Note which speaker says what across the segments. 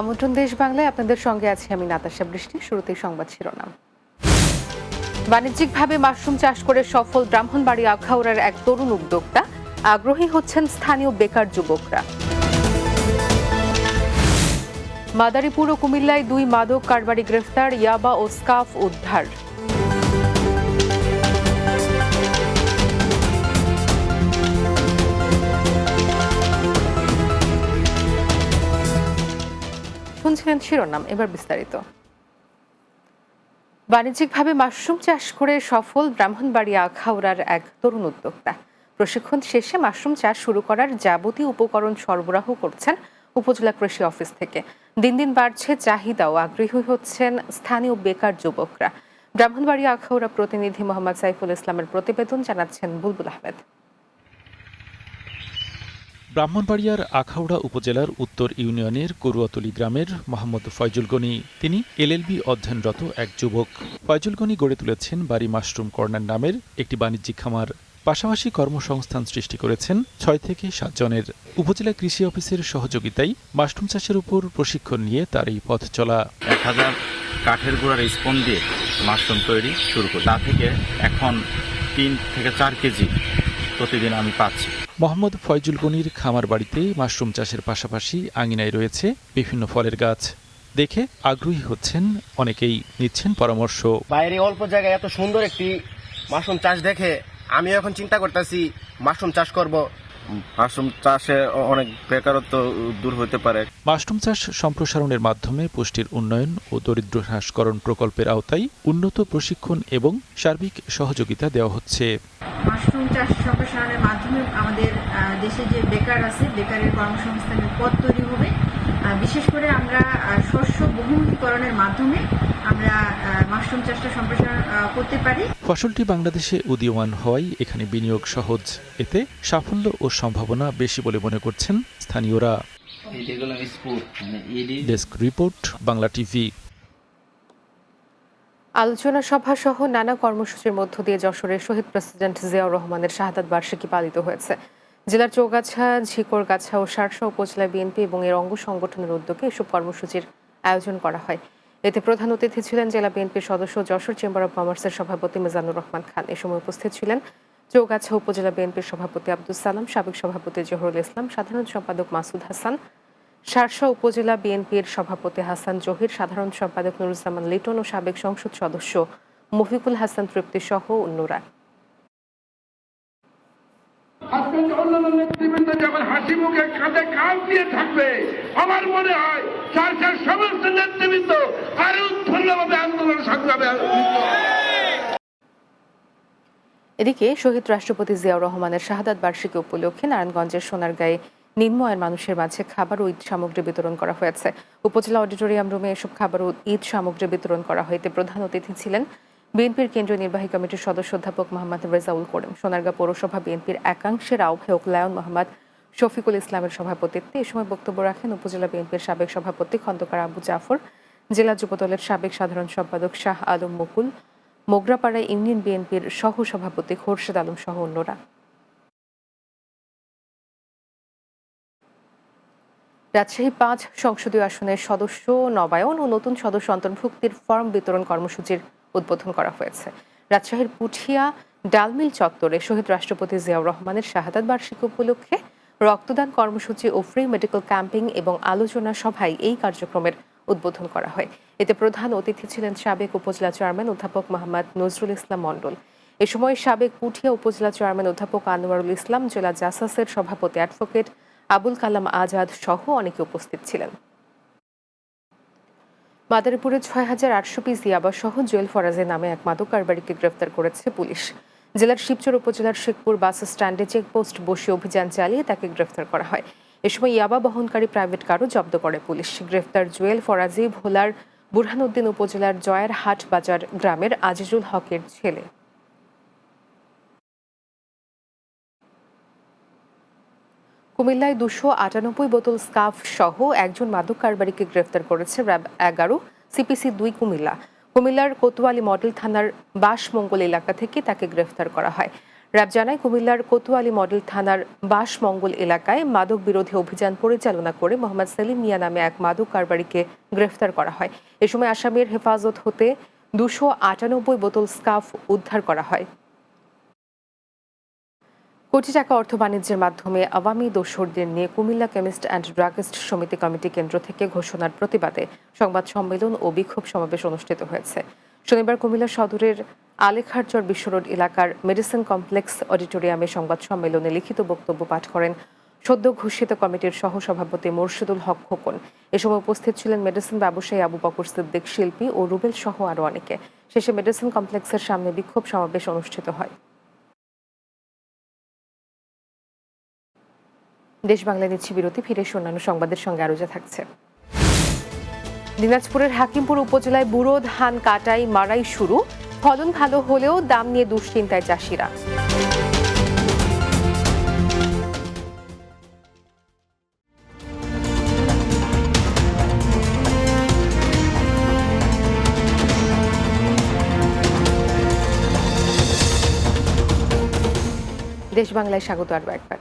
Speaker 1: আমন্ত্রণ দেশ বাংলায়। আপনাদের সঙ্গে আছি আমি নাতাশা বৃষ্টি। শুরুতেই সংবাদ শিরোনাম। বাণিজ্যিকভাবে মাশরুম চাষ করে সফল ব্রাহ্মণবাড়ি আখাউড়ার এক তরুণ উদ্যোক্তা। আগ্রহী হচ্ছেন স্থানীয় বেকার যুবকরা। মাদারীপুর ও কুমিল্লায় দুই মাদক কারবারি গ্রেফতার, ইয়াবা ও স্কাফ উদ্ধার। শুনছিলেন শিরোনাম, এবার বিস্তারিত। বাণিজ্যিকভাবে মাশরুম চাষ করে সফল ব্রাহ্মণবাড়িয়া আখাউড়ার এক তরুণ উদ্যোক্তা। প্রশিক্ষণ শেষে মাশরুম চাষ শুরু করার যাবতীয় উপকরণ সরবরাহ করছেন উপজেলা কৃষি অফিস থেকে। দিন দিন বাড়ছে চাহিদা ও আগ্রহী হচ্ছেন স্থানীয় বেকার যুবকরা। ব্রাহ্মণবাড়িয়া আখাউড়া প্রতিনিধি মোহাম্মদ সাইফুল ইসলামের প্রতিবেদন জানাচ্ছেন বুলবুল আহমেদ।
Speaker 2: ব্রাহ্মণবাড়িয়ার আখাউড়া উপজেলার উত্তর ইউনিয়নের করুয়াতলি গ্রামের মোহাম্মদ ফয়জুল গনি। তিনি এলএলবি অধ্যয়নরত এক যুবক। ফয়জুল গনি গড়ে তুলেছেন বাড়ি মাশরুম কর্নার নামের একটি বাণিজ্যিক খামার। পাশাপাশি কর্মসংস্থান সৃষ্টি করেছেন ছয় থেকে সাতজনের উপজেলা কৃষি অফিসের সহযোগিতায় মাশরুম চাষের উপর প্রশিক্ষণ নিয়ে তার এই পথ চলা।
Speaker 3: এক হাজার কাঠের গুঁড়ার স্পন দিয়ে মাশরুম তৈরি শুরু করি। তা থেকে এখন তিন থেকে চার কেজি প্রতিদিন আমি পাচ্ছি।
Speaker 2: মোহাম্মদ ফয়জুল গনির খামার বাড়িতে মাশরুম চাষের পাশাপাশি আঙিনায় রয়েছে বিভিন্ন ফলের গাছ। দেখে আগ্রহী হচ্ছেন অনেকেই। নিচ্ছেন পরামর্শ।
Speaker 4: বাইরে অল্প জায়গায় এত সুন্দর একটি মাশরুম চাষ দেখে আমি এখন চিন্তা করতেছি, মাশরুম চাষ করব।
Speaker 3: মাশরুম চাষে অনেক বেকারত্ব দূর হতে পারে।
Speaker 2: মাশরুম চাষ সম্প্রসারণের মাধ্যমে পুষ্টির উন্নয়ন ও দরিদ্র হ্রাসকরণ প্রকল্পের আওতায় উন্নত প্রশিক্ষণ এবং সার্বিক সহযোগিতা দেওয়া হচ্ছে।
Speaker 5: মাশরুম চাষ সম্প্রসারণের মাধ্যমে আমাদের দেশে যে বেকার আছে বেকারের কর্মসংস্থানের পথ তৈরি হবে। বিশেষ করে আমরা শস্য বহুমুখীকরণের মাধ্যমে আমরা মাশরুম চাষটা সম্প্রসারণ করতে পারি।
Speaker 2: ফসলটি বাংলাদেশে উদীয়মান হওয়ায় এখানে বিনিয়োগ সহজ। এতে সাফল্য ও সম্ভাবনা বেশি বলে মনে করছেন স্থানীয়রা। Desk report Bangla TV.
Speaker 1: আলোচনা সভা সহ নানা কর্মসূচির মধ্য দিয়ে যশোরের শহীদ প্রেসিডেন্ট জিয়াউর রহমানের শাহাদাত বার্ষিকী পালিত হয়েছে। জেলার চৌগাছা ঝিকরগাছা ও সারসা উপজেলা বিএনপি এবং এর অঙ্গ সংগঠনের উদ্যোগে এসব কর্মসূচির আয়োজন করা হয়। এতে প্রধান অতিথি ছিলেন জেলা বিএনপির সদস্য যশোর চেম্বার অব কমার্সের সভাপতি মিজানুর রহমান খান। এ সময় উপস্থিত ছিলেন চৌগাছা উপজেলা বিএনপির সভাপতি আব্দুল সালাম, সাবেক সভাপতি জহরুল ইসলাম, সাধারণ সম্পাদক মাসুদ হাসান, শার্শা উপজেলা বিএনপির সভাপতি হাসান জহির, সাধারণ সম্পাদক নুরুজ্জামান লিটন ও সাবেক সংসদ সদস্য মফিকুল হাসান তৃপ্তি সহ অন্যরা।
Speaker 6: অন্যান্য নেতৃবৃন্দ যখন হাসি মুখে কাঁধে দিয়ে থাকবে, আমার মনে হয় সরকার সমস্ত নেতৃবৃন্দ আরও আন্দোলন সংগ্রামে
Speaker 1: এদিকে শহীদ রাষ্ট্রপতি জিয়াউর রহমানের শাহাদাত বার্ষিকী উপলক্ষে নারায়ণগঞ্জের সোনারগাঁয়ে নিম্ন আয়ের মানুষের মাঝে খাবার ও ঈদ সামগ্রী বিতরণ করা হয়েছে। উপজেলা অডিটোরিয়াম রুমে এসব খাবার ও ঈদ সামগ্রী বিতরণ করা এতে প্রধান অতিথি ছিলেন বিএনপির কেন্দ্রীয় নির্বাহী কমিটির সদস্য অধ্যাপক মোহাম্মদ রেজাউল করিম সোনারগাঁ পৌরসভা বিএনপির একাংশের আহ্বায়ক লায়ন মোহাম্মদ শফিকুল ইসলামের সভাপতিত্বে এ সময় বক্তব্য রাখেন উপজেলা বিএনপির সাবেক সভাপতি খন্দকার আবু জাফর, জেলা যুবদলের সাবেক সাধারণ সম্পাদক শাহ আলম মুকুল মোগরাপাড়া ইউনিয়ন বিএনপির সহ সভাপতি খোরশেদ আলম সহ অন্যরা। রাজশাহী পাঁচ সংসদীয় আসনের সদস্য নবায়ন ও নতুন সদস্য অন্তর্ভুক্তির ফর্ম বিতরণ কর্মসূচির উদ্বোধন করা হয়েছে। রাজশাহীর পুঠিয়া ডালমিল চত্বরে শহীদ রাষ্ট্রপতি জিয়াউর রহমানের শাহাদাত বার্ষিকী উপলক্ষে রক্তদান কর্মসূচি ও ফ্রি মেডিকেল ক্যাম্পিং এবং আলোচনা সভায় এই কার্যক্রমের উদ্বোধন করা হয়। এতে প্রধান অতিথি ছিলেন সাবেক উপজেলা চেয়ারম্যান অধ্যাপক মোহাম্মদ নজরুল ইসলাম মণ্ডল। এ সময় সাবেক পুঠিয়া উপজেলা চেয়ারম্যান অধ্যাপক আনোয়ারুল ইসলাম, জেলা জাসাসের সভাপতি অ্যাডভোকেট আবুল কালাম আজাদ সহ অনেকে উপস্থিত ছিলেন। মাদারীপুরে ছয় হাজার আটশো পিস ইয়াবা সহ জুয়েল ফরাজে নামে এক মাদক কারবারিকে গ্রেফতার করেছে পুলিশ। জেলার শিবচর উপজেলার শেখপুর বাস স্ট্যান্ডে চেকপোস্ট বসে অভিযান চালিয়ে তাকে গ্রেফতার করা হয়। এ সময় ইয়াবা বহনকারী প্রাইভেট কারও জব্দ করে পুলিশ। গ্রেফতার জুয়েল ফরাজি ভোলার বুরহানুদ্দিন উপজেলার জয়ের হাট বাজার গ্রামের আজিজুল হকের ছেলে। কুমিল্লায় দুশো আটানব্বই বোতল স্কাফ সহ একজন মাদক কারবারিকে গ্রেফতার করেছে র্যাব এগারো, সিপিসি দুই কুমিল্লা। কুমিল্লার কোতোয়ালি মডেল থানার বাসমঙ্গল এলাকা থেকে তাকে গ্রেফতার করা হয়। র্যাব জানায়, কুমিল্লার কোতোয়ালি মডেল থানার বাসমঙ্গল এলাকায় মাদক বিরোধী অভিযান পরিচালনা করে মোহাম্মদ সেলিম মিয়া নামে এক মাদক কারবারিকে গ্রেফতার করা হয়। এ সময় আসামির হেফাজত হতে দুশো আটানব্বই বোতল স্কাফ উদ্ধার করা হয়। কোটি টাকা অর্থ বাণিজ্যের মাধ্যমে আওয়ামী দোসরদের নিয়ে কুমিল্লা কেমিস্ট অ্যান্ড ড্রাগিস্ট সমিতি কমিটি কেন্দ্র থেকে ঘোষণার প্রতিবাদে সংবাদ সম্মেলন ও বিক্ষোভ সমাবেশ অনুষ্ঠিত হয়েছে। শনিবার কুমিল্লা সদরের আলেখারচর বিশ্বরোড এলাকার মেডিসিন কমপ্লেক্স অডিটোরিয়ামে সংবাদ সম্মেলনে লিখিত বক্তব্য পাঠ করেন সদ্য ঘোষিত কমিটির সহসভাপতি মোর্শেদুল হক খোকন। এ সময় উপস্থিত ছিলেন মেডিসিন ব্যবসায়ী আবু বকর সিদ্দিক, শিল্পী ও রুবেল সহ আরও অনেকে। শেষে মেডিসিন কমপ্লেক্সের সামনে বিক্ষোভ সমাবেশ অনুষ্ঠিত হয়। দেশ বাংলা নিচ্ছি বিরতি, ফিরে অন্যান্য সংবাদের সঙ্গে আরও যা থাকছে। দিনাজপুরের হাকিমপুর উপজেলায় বুড়ো ধান কাটাই মারাই শুরু। ফলন ভালো হলেও দাম নিয়ে দুশ্চিন্তায় চাষিরা। দেশ বাংলায় স্বাগত আরও একবার।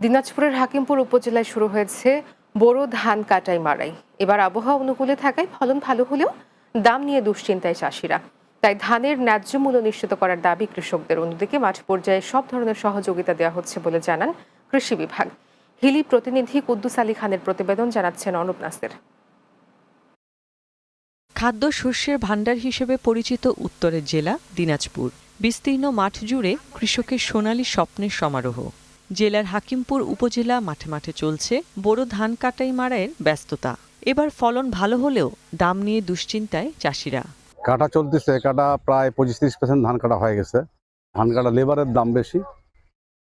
Speaker 1: দিনাজপুরের হাকিমপুর উপজেলায় শুরু হয়েছে বড় ধান কাটাই মারাই। এবার আবহাওয়া অনুকূলে থাকায় ফলন ভালো হলেও দাম নিয়ে দুশ্চিন্তায় চাষিরা। তাই ধানের ন্যায্য মূল্য নিশ্চিত করার দাবি কৃষকদের। অন্যদিকে মাঠ পর্যায়ে সব ধরনের সহযোগিতা দেওয়া হচ্ছে বলে জানান কৃষি বিভাগ। হিলি প্রতিনিধি কুদ্দুস আলী খানের প্রতিবেদন জানাচ্ছেন অনুপ নাসের।
Speaker 7: খাদ্য শস্যের ভাণ্ডার হিসেবে পরিচিত উত্তরের জেলা দিনাজপুর। বিস্তীর্ণ মাঠ জুড়ে কৃষকের সোনালী স্বপ্নের সমারোহ। জেলার হাকিমপুর উপজেলা মাঠে মাঠে চলছে বড় ধান কাটাই মারায়ের ব্যস্ততা। এবার ফলন ভালো হলেও দাম নিয়ে দুশ্চিন্তায় চাষিরা।
Speaker 8: কাটা চলতেছে কাটা প্রায় পঁচিশ তিরিশ পার্সেন্ট ধান কাটা হয়ে গেছে। ধান কাটা লেবারের দাম বেশি।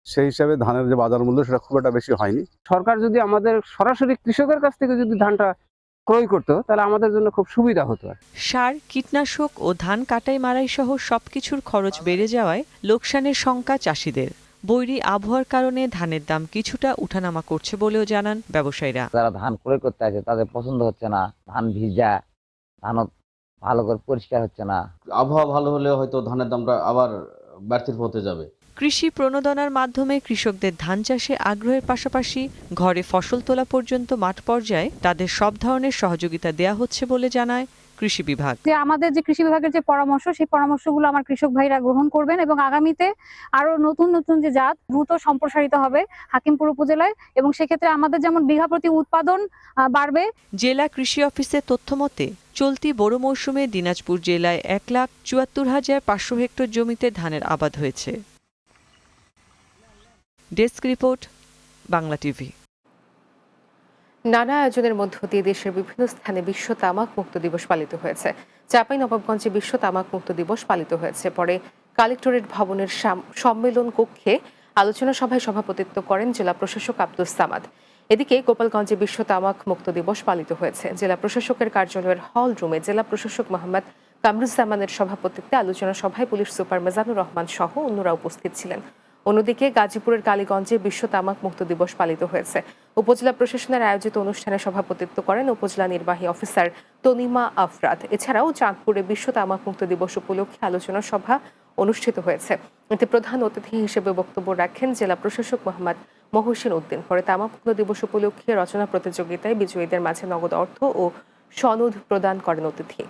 Speaker 8: সেই হিসাবে ধানের যে বাজার মূল্য সেটা খুব একটা বেশি হয়নি।
Speaker 9: সরকার যদি আমাদের সরাসরি কৃষকের কাছ থেকে যদি ধানটা ক্রয় করতো তাহলে আমাদের জন্য খুব সুবিধা হতো।
Speaker 7: সার কীটনাশক ও ধান কাটাই মারাই সহ সবকিছুর খরচ বেড়ে যাওয়ায় লোকসানের শঙ্কা চাষিদের। বৈরী আবহাওয়ার কারণে ধানের দাম কিছুটা উঠানামা করছে বলেও জানান ব্যবসায়ীরা।
Speaker 10: যারা ধান ক্রয় করতে আছে তাদের পছন্দ হচ্ছে না। ধান ভিজা ধান ভালো করে পরিষ্কার হচ্ছে না।
Speaker 11: আবহাওয়া ভালো হলে হয়তো ধানের দামটা আবার ব্যর্থের পথে যাবে।
Speaker 7: কৃষি প্রণোদনার মাধ্যমে কৃষকদের ধান চাষে আগ্রহের পাশাপাশি ঘরে ফসল তোলা পর্যন্ত মাঠ পর্যায়ে তাদের সব ধরনের সহযোগিতা দেয়া হচ্ছে বলে জানায় কৃষি বিভাগ?
Speaker 12: যে আমাদের যে কৃষি বিভাগের যে পরামর্শ সেই পরামর্শগুলো আমার কৃষক ভাইরা গ্রহণ করবেন এবং আগামীতে আরও নতুন নতুন যে জাত দ্রুত সম্প্রসারিত হবে হাকিমপুর উপজেলায় এবং সেক্ষেত্রে আমাদের যেমন বিঘা প্রতি উৎপাদন বাড়বে।
Speaker 7: জেলা কৃষি অফিসের তথ্য মতে চলতি বড় মৌসুমে দিনাজপুর জেলায় এক লাখ চুয়াত্তর হাজার পাঁচশো হেক্টর জমিতে ধানের আবাদ হয়েছে। Desk report Bangla TV.
Speaker 1: নানা আয়োজনের মধ্য দিয়ে দেশের বিভিন্ন স্থানে বিশ্ব তামাক মুক্ত দিবস পালিত হয়েছে। চাপাই নবাবগঞ্জে বিশ্ব তামাক মুক্ত দিবস পালিত হয়েছে। পরে কালেক্টরেট ভবনের সম্মেলন কক্ষে আলোচনা সভায় সভাপতিত্ব করেন জেলা প্রশাসক আব্দুস সামাদ। এদিকে গোপালগঞ্জে বিশ্ব তামাক মুক্ত দিবস পালিত হয়েছে। জেলা প্রশাসকের কার্যালয়ের হল রুমে জেলা প্রশাসক মোহাম্মদ কামরুজ্জামানের সভাপতিত্বে আলোচনা সভায় পুলিশ সুপার মেজানুর রহমান সহ অন্যরা উপস্থিত ছিলেন। অন্যদিকে গাজীপুরের কালীগঞ্জে বিশ্ব তামাক মুক্ত দিবস পালিত হয়েছে। উপজেলা প্রশাসনের আয়োজিত অনুষ্ঠানে সভাপতিত্ব করেন উপজেলা নির্বাহী অফিসার তনিমা আফরাদ। এছাড়াও চাঁদপুরে বিশ্ব তামাক মুক্ত দিবস উপলক্ষে আলোচনা সভা অনুষ্ঠিত হয়েছে। এতে প্রধান অতিথি হিসেবে বক্তব্য রাখেন জেলা প্রশাসক মোহাম্মদ মহসিন উদ্দিন। পরে তামাক মুক্ত দিবস উপলক্ষে রচনা প্রতিযোগিতায় বিজয়ীদের মাঝে নগদ অর্থ ও সনদ প্রদান করেন অতিথি।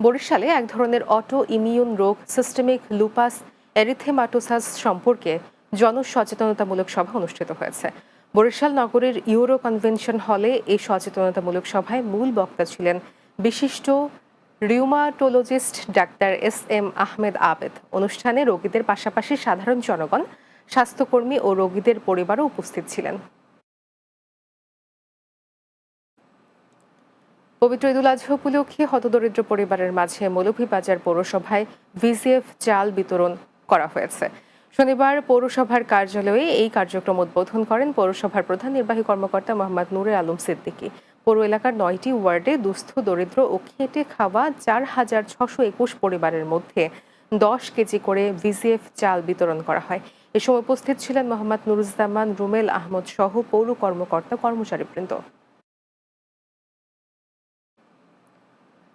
Speaker 1: বরিশালে এক ধরনের অটো ইমিউন রোগ, সিস্টেমিক লুপাস, এরিথেমাটোসাস সম্পর্কে জনসচেতনতামূলক সভা অনুষ্ঠিত হয়েছে। বরিশাল নগরের ইউরো কনভেনশন হলে এই সচেতনতামূলক সভায় মূল বক্তা ছিলেন বিশিষ্ট rheumatologist doctor S M Ahmed Abed. অনুষ্ঠানে রোগীদের পাশাপাশি সাধারণ জনগণ, স্বাস্থ্যকর্মী ও রোগীদের পরিবারও উপস্থিত ছিলেন। পবিত্র ঈদুল আজহা উপলক্ষে হতদরিদ্র পরিবারের মাঝে মৌলভীবাজার পৌরসভায় ভিজিএফ চাল বিতরণ করা হয়েছে। শনিবার পৌরসভার কার্যালয়ে এই কার্যক্রম উদ্বোধন করেন পৌরসভার প্রধান নির্বাহী কর্মকর্তা মোহাম্মদ নুরে আলম সিদ্দিকী। পৌর এলাকার নয়টি ওয়ার্ডে দুস্থ, দরিদ্র ও খেটে খাওয়া চার হাজার ছশো একুশ পরিবারের মধ্যে দশ কেজি করে ভিজিএফ চাল বিতরণ করা হয়। এ সময় উপস্থিত ছিলেন মোহাম্মদ নুরুজ্জামান, রুমেল আহমদ সহ পৌর কর্মকর্তা, কর্মচারীবৃন্দ।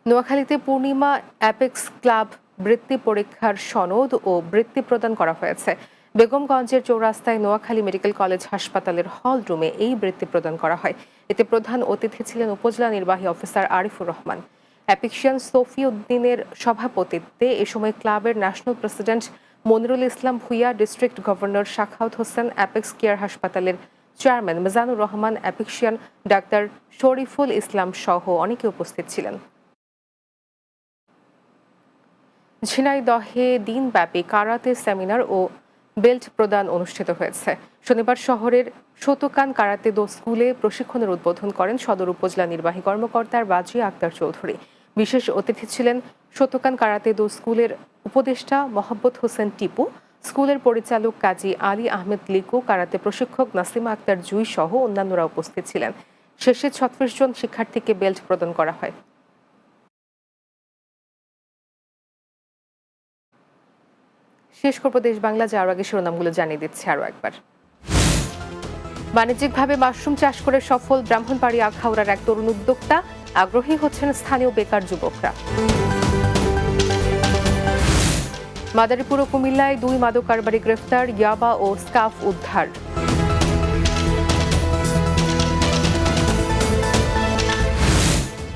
Speaker 1: নোয়াখালীতে পূর্ণিমা অ্যাপেক্স ক্লাব বৃত্তি পরীক্ষার সনদ ও বৃত্তি প্রদান করা হয়েছে। বেগমগঞ্জের চৌরাস্তায় নোয়াখালী মেডিকেল কলেজ হাসপাতালের হল রুমে এই বৃত্তি প্রদান করা হয়। এতে প্রধান অতিথি ছিলেন উপজেলা নির্বাহী অফিসার আরিফুর রহমান। অ্যাপিকশিয়ান সফি উদ্দিনের সভাপতিত্বে এ সময় ক্লাবের national president Monirul Islam Bhuiyan, district governor Shakhawat Hossain, apex care হাসপাতালের chairman Mizanur Rahman apexian doctor Shariful Islam সহ অনেকে উপস্থিত ছিলেন। ঝিনাইদহে দিনব্যাপী কারাতে সেমিনার ও বেল্ট প্রদান অনুষ্ঠিত হয়েছে। শনিবার শহরের শতকান কারাতে দো স্কুলে প্রশিক্ষণের উদ্বোধন করেন সদর উপজেলা নির্বাহী কর্মকর্তার বাজি আক্তার চৌধুরী। বিশেষ অতিথি ছিলেন শতকান কারাতে দো স্কুলের উপদেষ্টা মোহাম্মদ হোসেন টিপু, স্কুলের পরিচালক কাজী আলী আহমেদ লিকু, কারাতে প্রশিক্ষক নাসিমা আক্তার জুই সহ অন্যান্যরা উপস্থিত ছিলেন। শেষে ছত্রিশ জন শিক্ষার্থীকে বেল্ট প্রদান করা হয়। শেষ করব দেশ বাংলা যাওয়ার আগে শিরোনামগুলো জানিয়ে দিচ্ছে আরও একবার। বাণিজ্যিকভাবে মাশরুম চাষ করে সফল ব্রাহ্মণবাড়ি আখাউড়ার এক তরুণ উদ্যোক্তা, আগ্রহী হচ্ছেন স্থানীয় বেকার যুবকরা। মাদারীপুর ও কুমিল্লায় দুই মাদক কারবারি গ্রেফতার, ইয়াবা ও স্কাফ উদ্ধার।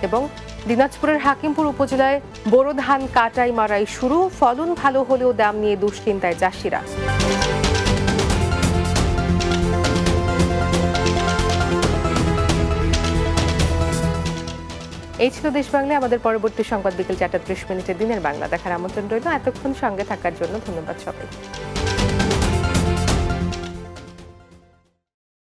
Speaker 1: এবং দিনাজপুরের হাকিমপুর উপজেলায় বোরো ধান কাটাই মারাই শুরু, ফলন ভালো হলেও দাম নিয়ে দুশ্চিন্তায় চাষিরা। এই ছিল দেশ বাংলা আমাদের পরবর্তী সংবাদ বিকেল চারটা ত্রিশ মিনিটের দিনের বাংলা দেখার আমন্ত্রণ রইল। এতক্ষণ সঙ্গে থাকার জন্য ধন্যবাদ সবাই